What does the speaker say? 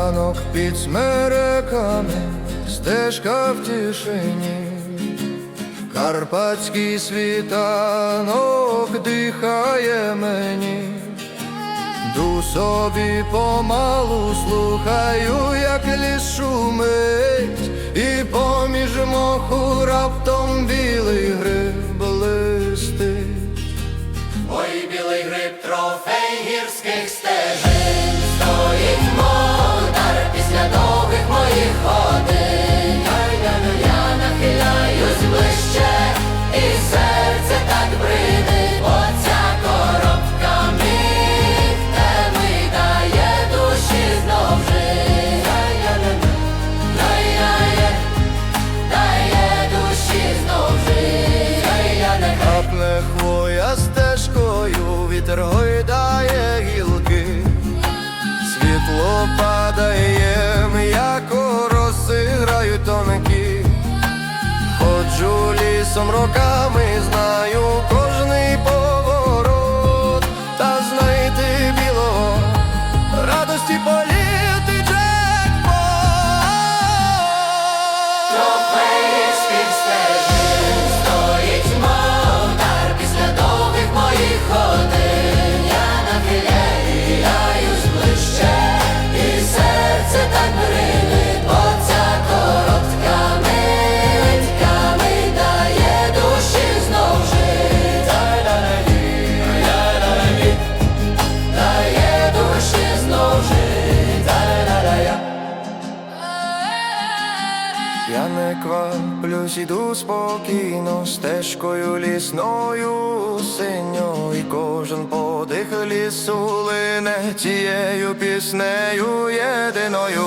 ранок під смереками, стежка в тишині, Карпатський світанок дихає мені, Ду собі помалу слухаю, як ліс шумить, і поміж моху раптом білий гриб листить. Ой, білий гриб, трофей гірських стежин, вітер гілки, світло падає, м'яко роси грають тонкі. Ходжу лісом роками, знаю кожний поворот, та знайти білого радості політи джекпот. Я не кваплюсь, іду спокійно, стежкою лісною синьо, і кожен подих лісу лине тією піснею єдиною.